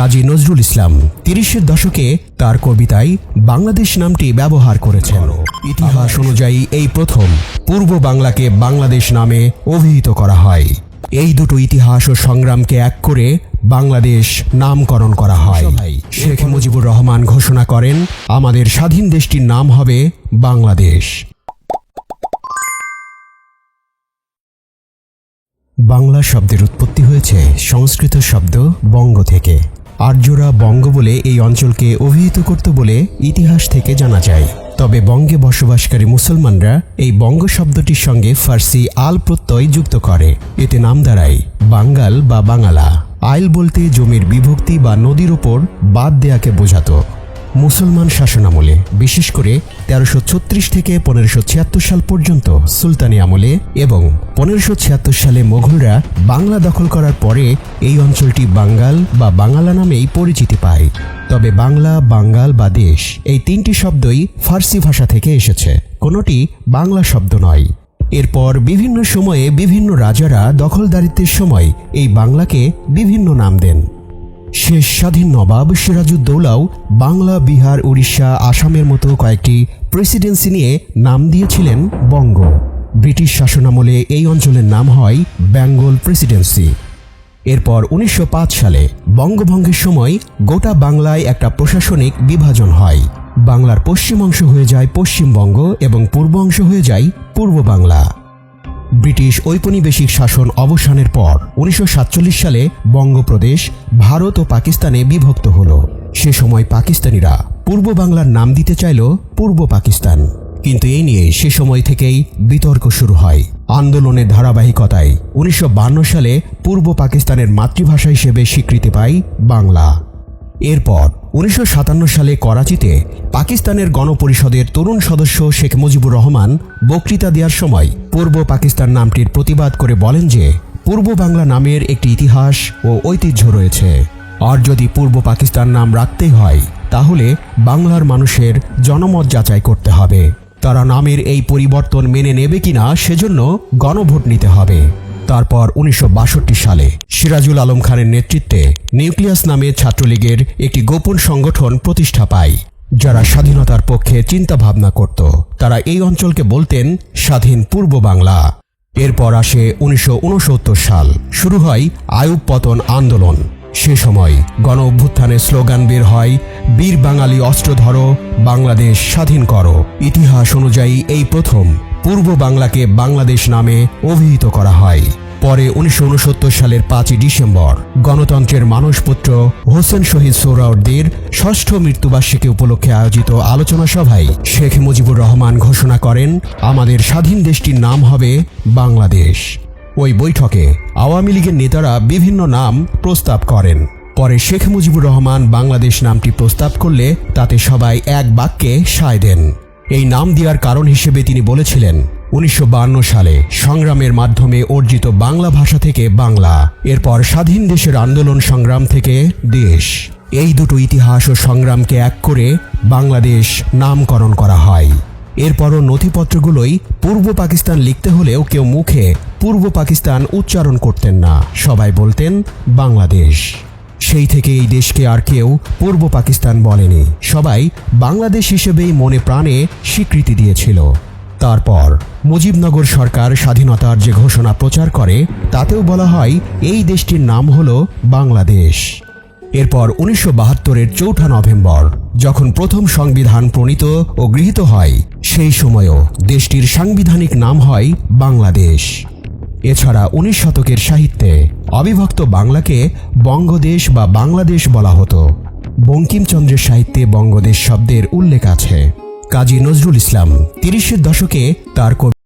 কাজী নজরুল ইসলাম তিরিশের দশকে তার কবিতায় বাংলাদেশ নামটি ব্যবহার করেছেন। ইতিহাস অনুযায়ী এই প্রথম পূর্ব বাংলাকে বাংলাদেশ নামে অভিহিত করা হয়। এই দুটো ইতিহাস ও সংগ্রামকে এক করে বাংলাদেশ নামকরণ করা হয়। শেখ মুজিবুর রহমান ঘোষণা করেন আমাদের স্বাধীন দেশটির নাম হবে বাংলাদেশ। বাংলা শব্দের উৎপত্তি হয়েছে সংস্কৃত শব্দ বঙ্গ থেকে। আর্যরা বঙ্গ বলে এই অঞ্চলকে অভিহিত করত বলে ইতিহাস থেকে জানা যায়। তবে বঙ্গে বসবাসকারী মুসলমানরা এই বঙ্গ শব্দটির সঙ্গে ফার্সি আল প্রত্যয় যুক্ত করে। এতে নাম দাঁড়ায় বাঙ্গাল বা বাঙালা। আইল বলতে জমির বিভক্তি বা নদীর ওপর বাদ দেয়াকে বোঝাতো। মুসলমান শাসনামলে, বিশেষ করে তেরোশো ছত্রিশ থেকে পনেরোশো ছিয়াত্তর সাল পর্যন্ত সুলতানি আমলে এবং পনেরোশো ছিয়াত্তর সালে মোঘলরা বাংলা দখল করার পরে এই অঞ্চলটি বাঙ্গাল বা বাঙালা নামেই পরিচিতি পায়। তবে বাংলা, বাঙ্গাল বা দেশ এই তিনটি শব্দই ফার্সি ভাষা থেকে এসেছে। কোনোটি বাংলা শব্দ নয়। এরপর বিভিন্ন সময়ে বিভিন্ন রাজারা দখলদারিত্বের সময় এই বাংলাকে বিভিন্ন নাম দেন। শেষ স্বাধীন নবাব সিরাজউদ্দৌলাও বাংলা, বিহার, উড়িষ্যা, আসামের মতো কয়েকটি প্রেসিডেন্সি নিয়ে নাম দিয়েছিলেন বঙ্গ। ব্রিটিশ শাসনামলে এই অঞ্চলের নাম হয় বেঙ্গল প্রেসিডেন্সি এরপর উনিশশো পাঁচ সালে বঙ্গভঙ্গের সময় গোটা বাংলায় একটা প্রশাসনিক বিভাজন হয়। বাংলার পশ্চিম অংশ হয়ে যায় পশ্চিমবঙ্গ এবং পূর্ব অংশ হয়ে যায় পূর্ব বাংলা। ব্রিটিশ ঔপনিবেশিক শাসন অবসানের পর উনিশশো সাতচল্লিশ সালে বঙ্গপ্রদেশ, ভারত ও পাকিস্তানে বিভক্ত হল। সে সময় পাকিস্তানিরা পূর্ব বাংলার নাম দিতে চাইল পূর্ব পাকিস্তান। কিন্তু এই নিয়ে সে সময় থেকেই বিতর্ক শুরু হয়। আন্দোলনের ধারাবাহিকতায় উনিশশো সালে পূর্ব পাকিস্তানের মাতৃভাষা হিসেবে স্বীকৃতি পায় বাংলা। এরপর উনিশশো সাতান্ন সালে করাচিতে পাকিস্তানের গণপরিষদের তরুণ সদস্য শেখ মুজিবুর রহমান বক্তৃতা দেওয়ার সময় পূর্ব পাকিস্তান নামটির প্রতিবাদ করে বলেন যে, পূর্ব বাংলা নামের একটি ইতিহাস ও ঐতিহ্য রয়েছে। আর যদি পূর্ব পাকিস্তান নাম রাখতেই হয়, তাহলে বাংলার মানুষের জনমত যাচাই করতে হবে। তারা নামের এই পরিবর্তন মেনে নেবে কিনা, সেজন্য গণভোট নিতে হবে। তারপর উনিশশো বাষট্টি সালে সিরাজুল আলম খানের নেতৃত্বে নিউক্লিয়াস নামে ছাত্রলীগের একটি গোপন সংগঠন প্রতিষ্ঠা পায়, যারা স্বাধীনতার পক্ষে চিন্তা ভাবনা করত। তারা এই অঞ্চলকে বলতেন স্বাধীন পূর্ব বাংলা। এরপর আসে উনিশশো উনসত্তর সাল, শুরু হয় আয়ুব পতন আন্দোলন। সে সময় গণ অভ্যুত্থানের স্লোগান বের হয়, বীর বাঙালি অস্ত্র ধরো বাংলাদেশ স্বাধীন করো। ইতিহাস অনুযায়ী এই প্রথম। পূর্ব বাংলাকে বাংলাদেশ নামে অভিহিত করা হয়। পরে উনিশশো উনসত্তর সালের পাঁচই ডিসেম্বর গণতন্ত্রের মানসপুত্র হোসেন শহীদ সোহরাওয়ার্দীর ষষ্ঠ মৃত্যুবার্ষিকী উপলক্ষে আয়োজিত আলোচনা সভায় শেখ মুজিবুর রহমান ঘোষণা করেন, আমাদের স্বাধীন দেশটির নাম হবে বাংলাদেশ। ওই বৈঠকে আওয়ামী লীগের নেতারা বিভিন্ন নাম প্রস্তাব করেন। পরে শেখ মুজিবুর রহমান বাংলাদেশ নামটি প্রস্তাব করলে তাতে সবাই এক বাক্যে সায় দেন। এই নাম দেওয়ার কারণ হিসেবে তিনি বলেছিলেন, উনিশশো সালে সংগ্রামের মাধ্যমে অর্জিত বাংলা ভাষা থেকে বাংলা, এরপর স্বাধীন দেশের আন্দোলন সংগ্রাম থেকে দেশ। এই দুটো ইতিহাস ও সংগ্রামকে এক করে বাংলাদেশ নামকরণ করা হয়। এরপরও নথিপত্রগুলোই পূর্ব পাকিস্তান লিখতে হলেও কেউ মুখে পূর্ব পাকিস্তান উচ্চারণ করতেন না। সবাই বলতেন, বাংলাদেশ। সেই থেকে এই দেশকে আর কেউ পূর্ব পাকিস্তান বলেনি। সবাই বাংলাদেশ হিসেবেই মনে প্রাণে স্বীকৃতি দিয়েছিল। তারপর মুজিবনগর সরকার স্বাধীনতার যে ঘোষণা প্রচার করে, তাতেও বলা হয় এই দেশটির নাম হল বাংলাদেশ। এরপর উনিশশো বাহাত্তরের চৌঠা নভেম্বর, যখন প্রথম সংবিধান প্রণীত ও গৃহীত হয়, সেই সময়ও দেশটির সাংবিধানিক নাম হয় বাংলাদেশ। এছাড়া উনিশ শতকের সাহিত্যে অবিভক্ত বাংলাকে বঙ্গদেশ বা বাংলাদেশ বলা হতো। বঙ্কিমচন্দ্রের সাহিত্যে বঙ্গদেশ শব্দের উল্লেখ আছে। কাজী নজরুল ইসলাম তিরিশের দশকে তার কবি